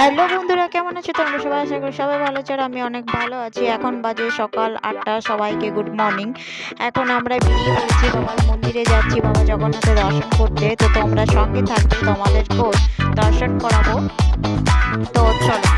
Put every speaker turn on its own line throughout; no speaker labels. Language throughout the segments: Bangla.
হ্যালো বন্ধুরা, কেমন আছো তোমরা? সবাই আশা করি সবাই ভালো আছো আর আমি অনেক ভালো আছি। এখন বাজে সকাল আটটা, সবাইকে গুড মর্নিং। এখন আমরা বেরিয়ে পড়েছি বাবার মন্দিরে, যাচ্ছি বাবা জগন্নাথের দর্শন করতে। তো তোমরা সঙ্গে থাকবে তোমাদেরকেও দর্শন করাবো। তো চলো।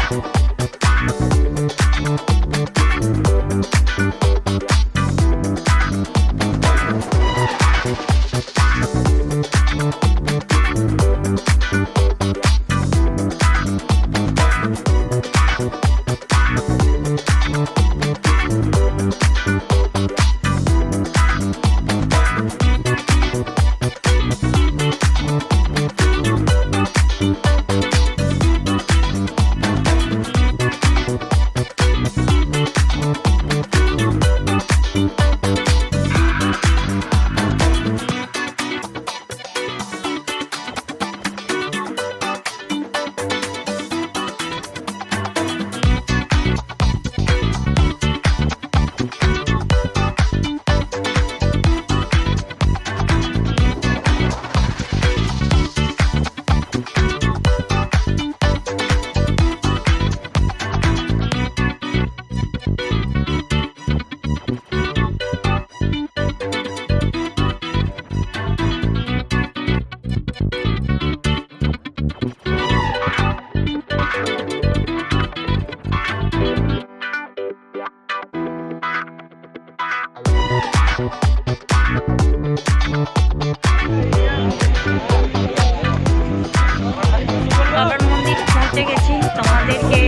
বাবার মন্দির পৌঁছে গেছি। তোমাদেরকে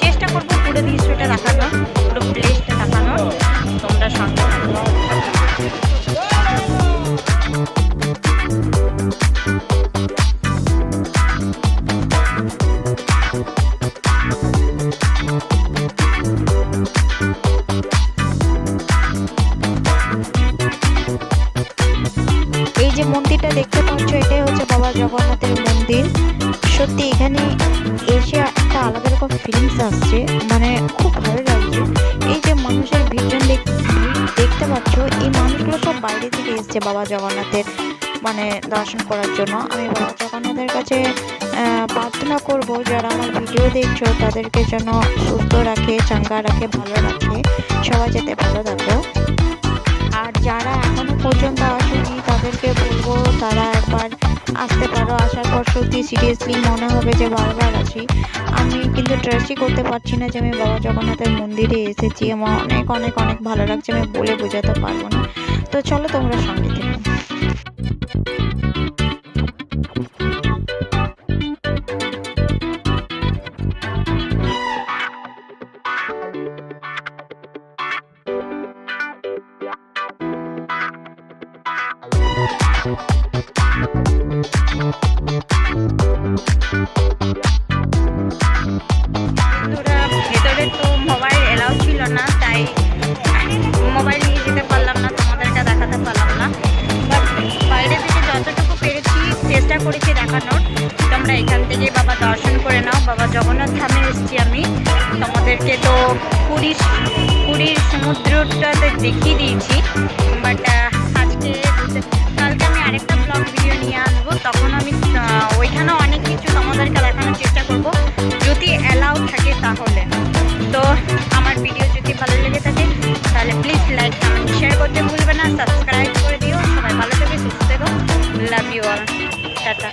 চেষ্টা করব পুরো দৃশ্যটা দেখানো পুরো প্লেসটা দেখানো তোমরা
দেখতে পাচ্ছ, এটাই হচ্ছে বাবা জগন্নাথের মন্দির। সত্যি, এখানে এসে একটা আলাদা রকম ফিলিংস আসছে। মানে খুব ভালো লাগছে। এই যে মানুষের ভিড় দেখতে পাচ্ছ, এই মানুষগুলো সব বাইরে থেকে এসছে বাবা জগন্নাথের মানে দর্শন করার জন্য। আমি বাবা জগন্নাথের কাছে প্রার্থনা করব, যারা আমার ভিডিও দেখছ, তাদেরকে যেন সুস্থ রাখে, চাঙ্গা রাখে, ভালো রাখে। সবাই যাতে ভালো থাকো। সত্যি সিরিয়াসলি মনে হবে যে বারবার আসি আমি কিন্তু ট্রাস্টই করতে পারছি না যে আমি বাবা জগন্নাথের মন্দিরে এসেছি। আমার অনেক অনেক অনেক ভালো লাগছে, আমি বলে বোঝাতে পারব না। তো চলো তোমরা সঙ্গে থেকে। বন্ধুরা
ভেতরে তো মোবাইল এলাও ছিল না তাই মোবাইল নিয়ে যেতে পারলাম না তোমাদেরকে দেখাতে পারলাম না। বাট বাইরে থেকে পেরেছি চেষ্টা করেছি দেখানোর। তোমরা এখান থেকে বাবা দর্শন করে নাও। বাবা জগন্নাথ ধামে এসেছি আমি। তোমাদেরকে তো পুরীর পুরীর সমুদ্রটাতে দেখিয়ে দিয়েছি। বাট আজকে কালকে আমি আরেকটা ব্লগ ভিডিও নিয়ে আসব। তখন আমি আহ, সাবস্ক্রাইব করে দিও সবাই ভালো থেকে সুস্থ থেকো লাভ ইউ অল টাটা